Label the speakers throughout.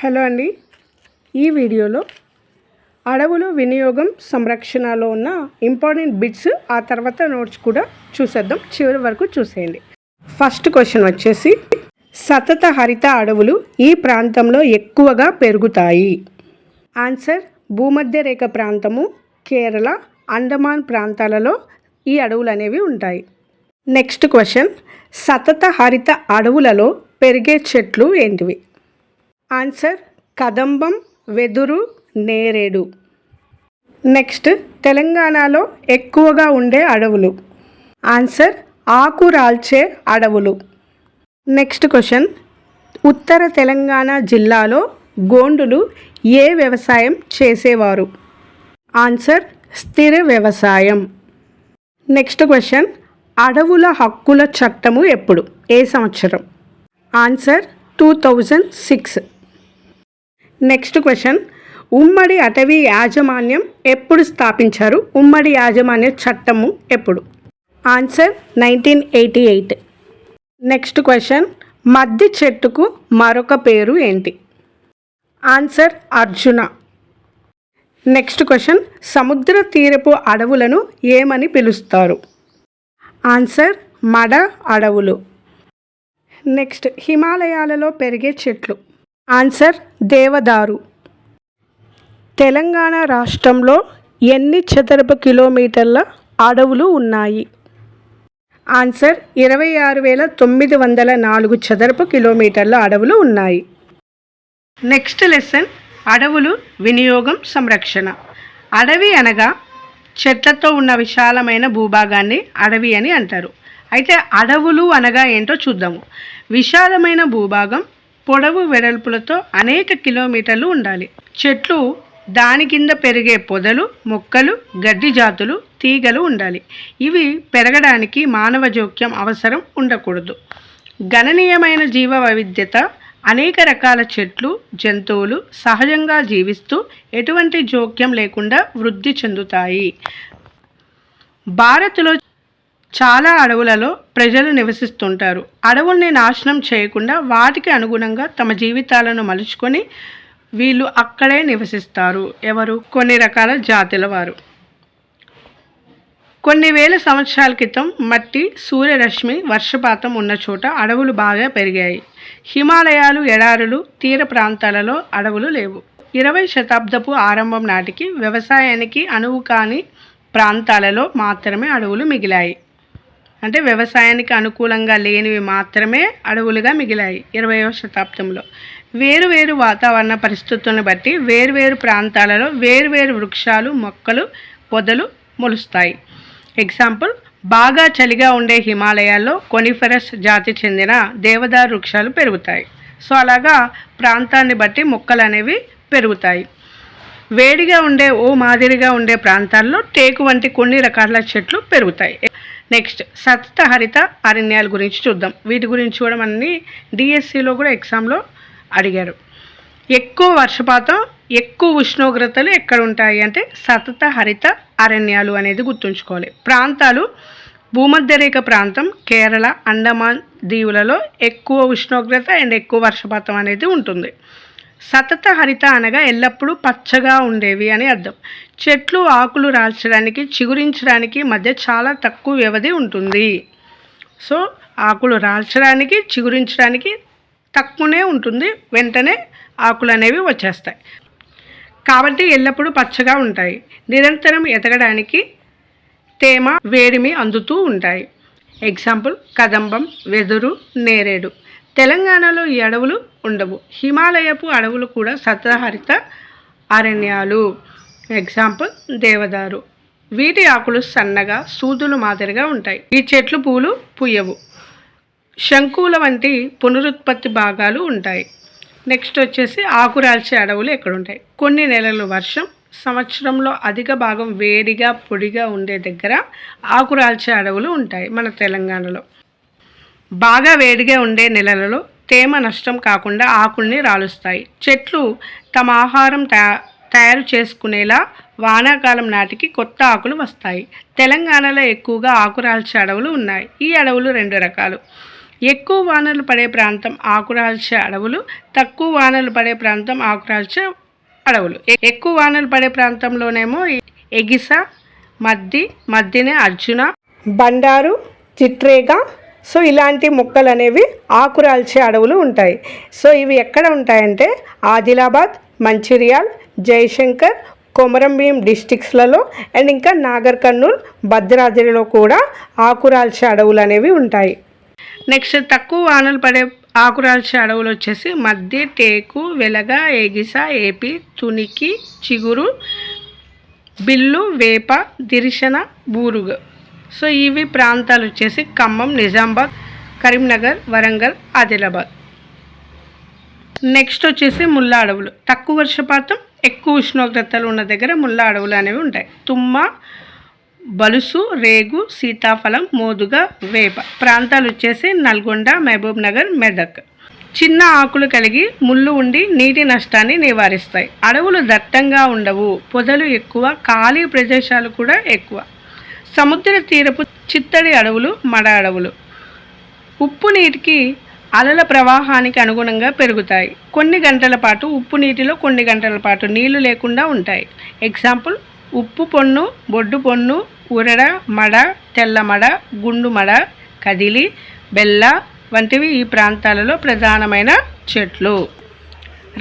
Speaker 1: Hello అండి. ఈ వీడియోలో అడవులు వినియోగం సంరక్షణలో ఉన్న ఇంపార్టెంట్ బిట్స్ ఆ తర్వాత నోట్స్ కూడా చూసేద్దాం. చివరి వరకు చూసేయండి. ఫస్ట్ క్వశ్చన్ వచ్చేసి సతత హరిత అడవులు ఈ ప్రాంతంలో ఎక్కువగా పెరుగుతాయి. ఆన్సర్ భూమధ్య రేఖ ప్రాంతము కేరళ అండమాన్ ప్రాంతాలలో ఈ అడవులు అనేవి ఉంటాయి. నెక్స్ట్ క్వశ్చన్ సతత హరిత అడవులలో పెరిగే చెట్లు ఏంటివి? ఆన్సర్ కదంబం వెదురు నేరేడు. నెక్స్ట్ తెలంగాణలో ఎక్కువగా ఉండే అడవులు. ఆన్సర్ ఆకురాల్చే అడవులు. Next question. ఉత్తర తెలంగాణ జిల్లాలో గోండులు ఏ వ్యవసాయం చేసేవారు? ఆన్సర్ స్థిర వ్యవసాయం. Next question. అడవుల హక్కుల చట్టము ఎప్పుడు? ఏ సంవత్సరం? Answer two thousand six. Next question ఉమ్మడి అటవీ యాజమాన్యం ఎప్పుడు స్థాపించారు? ఉమ్మడి యాజమాన్య చట్టము ఎప్పుడు? Answer nineteen eighty eight next question మద్ది చెట్టుకు మరొక పేరు ఏంటి? ఆన్సర్ అర్జున. నెక్స్ట్ క్వశ్చన్ సముద్ర తీరపు అడవులను ఏమని పిలుస్తారు? ఆన్సర్ మడ అడవులు. నెక్స్ట్ హిమాలయాలలో పెరిగే చెట్లు. ఆన్సర్ దేవదారు. తెలంగాణ రాష్ట్రంలో ఎన్ని చదరపు కిలోమీటర్ల అడవులు ఉన్నాయి? ఆన్సర్ ఇరవై ఆరు వేల తొమ్మిది వందల నాలుగు చదరపు కిలోమీటర్ల అడవులు ఉన్నాయి. నెక్స్ట్ లెసన్ అడవులు వినియోగం సంరక్షణ. అడవి అనగా చెట్లతో ఉన్న విశాలమైన భూభాగాన్ని అడవి అని అంటారు. అయితే అడవులు అనగా ఏంటో చూద్దాము. విశాలమైన భూభాగం పొడవు వెడల్పులతో అనేక కిలోమీటర్లు ఉండాలి. చెట్లు దాని కింద పెరిగే పొదలు మొక్కలు గడ్డి జాతులు తీగలు ఉండాలి. ఇవి పెరగడానికి మానవ జోక్యం అవసరం ఉండకూడదు. గణనీయమైన జీవ వైవిధ్యత అనేక రకాల చెట్లు జంతువులు సహజంగా జీవిస్తూ ఎటువంటి జోక్యం లేకుండా వృద్ధి చెందుతాయి. భారత్లో చాలా అడవులలో ప్రజలు నివసిస్తుంటారు. అడవుల్ని నాశనం చేయకుండా వాటికి అనుగుణంగా తమ జీవితాలను మలుచుకొని వీళ్ళు అక్కడే నివసిస్తారు. ఎవరు? కొన్ని రకాల జాతుల వారు. కొన్ని వేల సంవత్సరాల క్రితం మట్టి సూర్యరశ్మి వర్షపాతం ఉన్న చోట అడవులు బాగా పెరిగాయి. హిమాలయాలు ఎడారులు తీర ప్రాంతాలలో అడవులు లేవు. ఇరవై శతాబ్దపు ఆరంభం నాటికి వ్యవసాయానికి అనువు కాని ప్రాంతాలలో మాత్రమే అడవులు మిగిలాయి. అంటే వ్యవసాయానికి అనుకూలంగా లేనివి మాత్రమే అడవులుగా మిగిలాయి ఇరవయవ శతాబ్దంలో. వేరువేరు వాతావరణ పరిస్థితులను బట్టి వేరువేరు ప్రాంతాలలో వేరువేరు వృక్షాలు మొక్కలు పొదలు మొలుస్తాయి. ఎగ్జాంపుల్ బాగా చలిగా ఉండే హిమాలయాల్లో కొనిఫెరస్ జాతి చెందిన దేవదారు వృక్షాలు పెరుగుతాయి. సో అలాగా ప్రాంతాన్ని బట్టి మొక్కలు అనేవి పెరుగుతాయి. వేడిగా ఉండే ఓ మాదిరిగా ఉండే ప్రాంతాల్లో టేకు వంటి కొన్ని రకాల చెట్లు పెరుగుతాయి. నెక్స్ట్ సతత హరిత అరణ్యాల గురించి చూద్దాం. వీటి గురించి కూడా మనని డిఎస్సిలో కూడా ఎగ్జామ్లో అడిగారు. ఎక్కువ వర్షపాతం ఎక్కువ ఉష్ణోగ్రతలు ఎక్కడ ఉంటాయి అంటే సతత హరిత అరణ్యాలు అనేది గుర్తుంచుకోవాలి. ప్రాంతాలు భూమధ్యరేఖ ప్రాంతం కేరళ అండమాన్ దీవులలో ఎక్కువ ఉష్ణోగ్రత అండ్ ఎక్కువ వర్షపాతం అనేది ఉంటుంది. సతత హరిత అనగా ఎల్లప్పుడూ పచ్చగా ఉండేవి అని అర్థం. చెట్లు ఆకులు రాల్చడానికి చిగురించడానికి మధ్య చాలా తక్కువ వ్యవధి ఉంటుంది. సో ఆకులు రాల్చడానికి చిగురించడానికి తక్కువనే ఉంటుంది. వెంటనే ఆకులు అనేవి వచ్చేస్తాయి. కాబట్టి ఎల్లప్పుడూ పచ్చగా ఉంటాయి. నిరంతరం ఎదగడానికి తేమ వేడిమి అందుతూ ఉంటాయి. ఎగ్జాంపుల్ కదంబం వెదురు నేరేడు. తెలంగాణలో ఈ అడవులు ఉండవు. హిమాలయపు అడవులు కూడా సతహరిత అరణ్యాలు. ఎగ్జాంపుల్ దేవదారు. వీటి ఆకులు సన్నగా సూదులు మాదిరిగా ఉంటాయి. ఈ చెట్లు పూలు పుయ్యవు శంకువుల వంటి పునరుత్పత్తి భాగాలు ఉంటాయి. నెక్స్ట్ వచ్చేసి ఆకురాల్చే అడవులు ఎక్కడ ఉంటాయి కొన్ని నెలలు వర్షం సంవత్సరంలో అధిక భాగం వేడిగా పొడిగా ఉండే దగ్గర ఆకురాల్చే అడవులు ఉంటాయి మన తెలంగాణలో. బాగా వేడిగా ఉండే నెలలలో తేమ నష్టం కాకుండా ఆకుల్ని రాలుస్తాయి. చెట్లు తమ ఆహారం తయారు చేసుకునేలా వానాకాలం నాటికి కొత్త ఆకులు వస్తాయి. తెలంగాణలో ఎక్కువగా ఆకురాల్చే అడవులు ఉన్నాయి. ఈ అడవులు రెండు రకాలు. ఎక్కువ వానలు పడే ప్రాంతం ఆకురాల్చే అడవులు తక్కువ వానలు పడే ప్రాంతం ఆకురాల్చే అడవులు. ఎక్కువ వానలు పడే ప్రాంతంలోనేమో ఎగిస మద్ది మద్దినే అర్జున బండారు చిట్రేగ సో ఇలాంటి మొక్కలు అనేవి ఆకురాల్చే అడవులు ఉంటాయి. సో ఇవి ఎక్కడ ఉంటాయంటే ఆదిలాబాద్ మంచిర్యాల్ జయశంకర్ కొమరంభీం డిస్టిక్స్లలో అండ్ ఇంకా నాగర్ కర్నూల్ భద్రాద్రిలో కూడా ఆకురాల్చే అడవులు అనేవి ఉంటాయి. నెక్స్ట్ తక్కువ వానలు పడే ఆకురాల్చే అడవులు వచ్చేసి మధ్య టేకు వెలగ ఏగిస ఏపి తునికి చిగురు బిల్లు వేప దిరిశన బూరుగ. సో ఇవి ప్రాంతాలు వచ్చేసి ఖమ్మం నిజామాబాద్ కరీంనగర్ వరంగల్ ఆదిలాబాద్. నెక్స్ట్ వచ్చేసి ముళ్ళ అడవులు. తక్కువ వర్షపాతం ఎక్కువ ఉష్ణోగ్రతలు ఉన్న దగ్గర ముళ్ళ అడవులు అనేవి ఉంటాయి. తుమ్మ బలుసు రేగు సీతాఫలం మోదుగ వేప. ప్రాంతాలు వచ్చేసి నల్గొండ మహబూబ్ నగర్ మెదక్. చిన్న ఆకులు కలిగి ముళ్ళు ఉండి నీటి నష్టాన్ని నివారిస్తాయి. అడవులు దట్టంగా ఉండవు. పొదలు ఎక్కువ ఖాళీ ప్రదేశాలు కూడా ఎక్కువ. సముద్ర తీరపు చిత్తడి అడవులు మడ అడవులు. ఉప్పు నీటికి అలల ప్రవాహానికి అనుగుణంగా పెరుగుతాయి. కొన్ని గంటల పాటు ఉప్పు నీటిలో కొన్ని గంటల పాటు నీళ్ళు లేకుండా ఉంటాయి. ఎగ్జాంపుల్ ఉప్పు పొన్ను బొడ్డు పొన్ను ఉరడ మడ తెల్ల మడ గుండు మడ కదిలి బెల్ల వంటివి ఈ ప్రాంతాలలో ప్రధానమైన చెట్లు.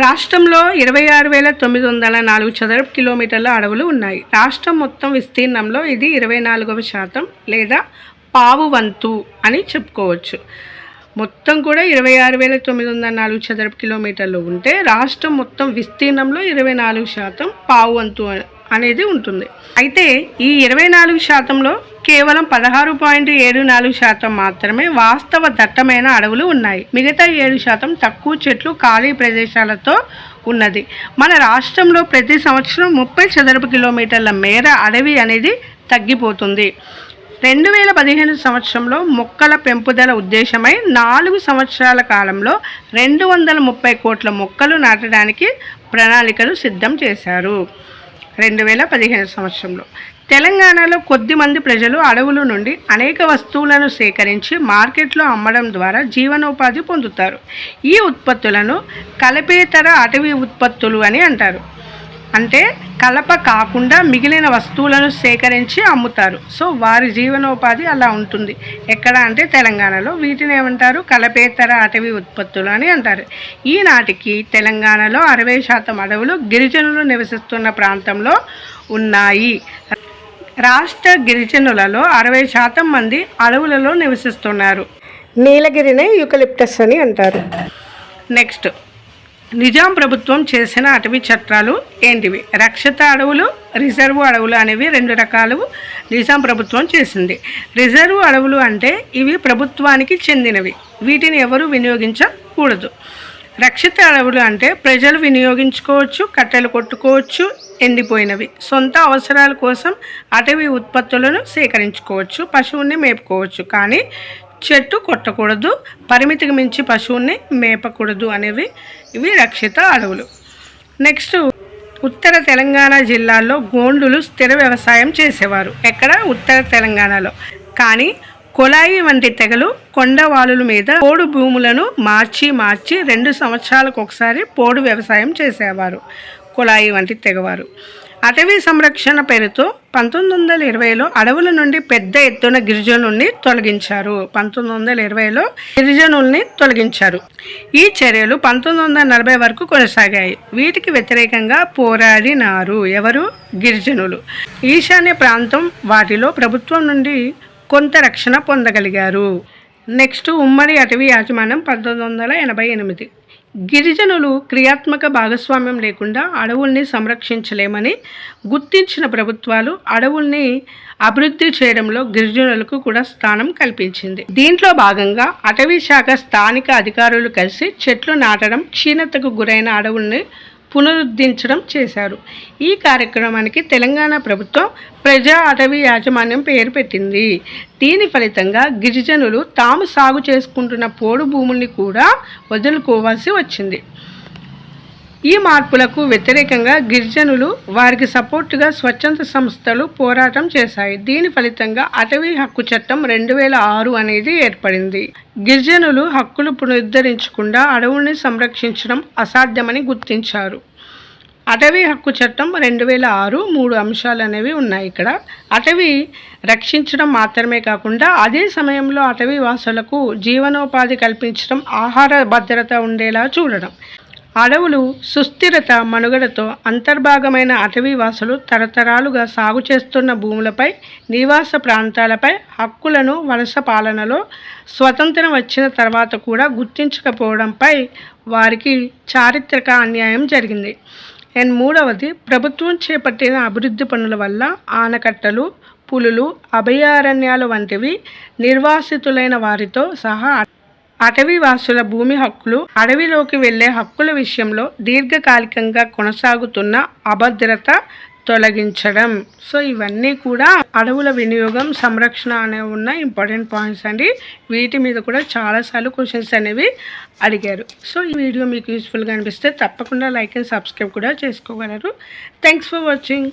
Speaker 1: రాష్ట్రంలో ఇరవై ఆరు వేల తొమ్మిది వందల నాలుగు చదరపు కిలోమీటర్ల అడవులు ఉన్నాయి. రాష్ట్రం మొత్తం విస్తీర్ణంలో ఇది ఇరవై నాలుగవ శాతం లేదా పావు వంతు అని చెప్పుకోవచ్చు. మొత్తం కూడా ఇరవై ఆరు వేల తొమ్మిది వందల నాలుగు చదరపు కిలోమీటర్లు ఉంటే రాష్ట్రం మొత్తం విస్తీర్ణంలో ఇరవై నాలుగు శాతం పావు వంతు అనేది ఉంటుంది. అయితే ఈ ఇరవై నాలుగు శాతంలో కేవలం పదహారు పాయింట్ ఏడు నాలుగు శాతం మాత్రమే వాస్తవ దట్టమైన అడవులు ఉన్నాయి. మిగతా ఏడు శాతం తక్కువ చెట్లు ఖాళీ ప్రదేశాలతో ఉన్నది. మన రాష్ట్రంలో ప్రతి సంవత్సరం ముప్పై చదరపు కిలోమీటర్ల మేర అడవి అనేది తగ్గిపోతుంది. రెండు వేల పదిహేను సంవత్సరంలో మొక్కల పెంపుదల ఉద్దేశమై నాలుగు సంవత్సరాల కాలంలో రెండు వందల ముప్పై కోట్ల మొక్కలు నాటడానికి ప్రణాళికలు సిద్ధం చేశారు. రెండు వేల పదిహేను సంవత్సరంలో. తెలంగాణలో కొద్ది మంది ప్రజలు అడవుల నుండి అనేక వస్తువులను సేకరించి మార్కెట్లో అమ్మడం ద్వారా జీవనోపాధి పొందుతారు. ఈ ఉత్పత్తులను కలపేతర అటవీ ఉత్పత్తులు అని అంటారు. అంటే కలప కాకుండా మిగిలిన వస్తువులను సేకరించి అమ్ముతారు. సో వారి జీవనోపాధి అలా ఉంటుంది. ఎక్కడ అంటే తెలంగాణలో. వీటిని ఏమంటారు? కలపేతర అటవీ ఉత్పత్తులు అని అంటారు. ఈనాటికి తెలంగాణలో అరవై శాతం అడవులు గిరిజనులు నివసిస్తున్న ప్రాంతంలో ఉన్నాయి. రాష్ట్ర గిరిజనులలో అరవై శాతం మంది అడవులలో నివసిస్తున్నారు. నీలగిరినే యూకలిప్టస్ అని అంటారు. నెక్స్ట్ నిజాం ప్రభుత్వం చేసిన అటవీ చట్టాలు ఏంటివి? రక్షిత అడవులు రిజర్వ్ అడవులు అనేవి రెండు రకాలు నిజాం ప్రభుత్వం చేసింది. రిజర్వ్ అడవులు అంటే ఇవి ప్రభుత్వానికి చెందినవి. వీటిని ఎవరు వినియోగించకూడదు. రక్షిత అడవులు అంటే ప్రజలు వినియోగించుకోవచ్చు కట్టెలు కొట్టుకోవచ్చు ఎండిపోయినవి. సొంత అవసరాల కోసం అటవీ ఉత్పత్తులను సేకరించుకోవచ్చు పశువుని మేపుకోవచ్చు. కానీ చెట్టు కొట్టకూడదు పరిమితికి మించి పశువుని మేపకూడదు అనేవి ఇవి రక్షిత అడవులు. నెక్స్ట్ ఉత్తర తెలంగాణ జిల్లాల్లో గోండులు స్థిర వ్యవసాయం చేసేవారు. ఎక్కడ? ఉత్తర తెలంగాణలో. కానీ కొలాయి వంటి తెగలు కొండవాలుల మీద పోడు భూములను మార్చి మార్చి రెండు సంవత్సరాలకు ఒకసారి పోడు వ్యవసాయం చేసేవారు. కుళాయి వంటి తెగవారు. అటవీ సంరక్షణ పేరుతో పంతొమ్మిది వందల ఇరవైలో అడవుల నుండి పెద్ద ఎత్తున గిరిజనుల్ని తొలగించారు. పంతొమ్మిది వందల ఇరవైలో గిరిజనుల్ని తొలగించారు. ఈ చర్యలు పంతొమ్మిది వందల నలభై వరకు కొనసాగాయి. వీటికి వ్యతిరేకంగా పోరాడినారు ఎవరు? గిరిజనులు. ఈశాన్య ప్రాంతం వాటిలో ప్రభుత్వం నుండి కొంత రక్షణ పొందగలిగారు. నెక్స్ట్ ఉమ్మడి అటవీ యాజమాన్యం పంతొమ్మిది వందల ఎనభై ఎనిమిది. గిరిజనులు క్రియాత్మక భాగస్వామ్యం లేకుండా అడవుల్ని సంరక్షించలేమని గుర్తించిన ప్రభుత్వాలు అడవుల్ని అభివృద్ధి చేయడంలో గిరిజనులకు కూడా స్థానం కల్పించింది. దీంట్లో భాగంగా అటవీ శాఖ స్థానిక అధికారులు కలిసి చెట్లు నాటడం క్షీణతకు గురైన అడవుల్ని పునరుద్ధరించడం చేశారు. ఈ కార్యక్రమానికి తెలంగాణ ప్రభుత్వం ప్రజా అటవీ యాజమాన్యం పేరు పెట్టింది. దీని ఫలితంగా గిరిజనులు తాము సాగు చేసుకుంటున్న పోడు భూముల్ని కూడా వదులుకోవాల్సి వచ్చింది. ఈ మార్పులకు వ్యతిరేకంగా గిరిజనులు వారికి సపోర్టుగా స్వచ్ఛంద సంస్థలు పోరాటం చేశాయి. దీని ఫలితంగా అటవీ హక్కు చట్టం రెండు వేల ఆరు అనేది ఏర్పడింది. గిరిజనులు హక్కులు పునరుద్ధరించకుండా అడవుల్ని సంరక్షించడం అసాధ్యమని గుర్తించారు. అటవీ హక్కు చట్టం రెండు వేల ఆరు మూడు అంశాలు అనేవి ఉన్నాయి ఇక్కడ. అటవీ రక్షించడం మాత్రమే కాకుండా అదే సమయంలో అటవీ వాసులకు జీవనోపాధి కల్పించడం ఆహార భద్రత ఉండేలా చూడడం. అడవులు సుస్థిరత మనుగడతో అంతర్భాగమైన అటవీ వాసులు తరతరాలుగా సాగు చేస్తున్న భూములపై నివాస ప్రాంతాలపై హక్కులను వలస పాలనలో స్వతంత్రం వచ్చిన తర్వాత కూడా గుర్తించకపోవడంపై వారికి చారిత్రక అన్యాయం జరిగింది. అండ్ మూడవది ప్రభుత్వం చేపట్టిన అభివృద్ధి పనుల వల్ల ఆనకట్టలు పులులు అభయారణ్యాలు వంటివి నిర్వాసితులైన వారితో సహా అటవీ వాసుల భూమి హక్కులు అడవిలోకి వెళ్ళే హక్కుల విషయంలో దీర్ఘకాలికంగా కొనసాగుతున్న అభద్రత తొలగించడం. సో ఇవన్నీ కూడా అడవుల వినియోగం సంరక్షణ అనే ఉన్న ఇంపార్టెంట్ పాయింట్స్ అండి. వీటి మీద కూడా చాలాసార్లు క్వశ్చన్స్ అనేవి అడిగారు. సో ఈ వీడియో మీకు యూస్ఫుల్గా అనిపిస్తే తప్పకుండా లైక్ అండ్ సబ్స్క్రైబ్ కూడా చేసుకోగలరు. Thanks for watching.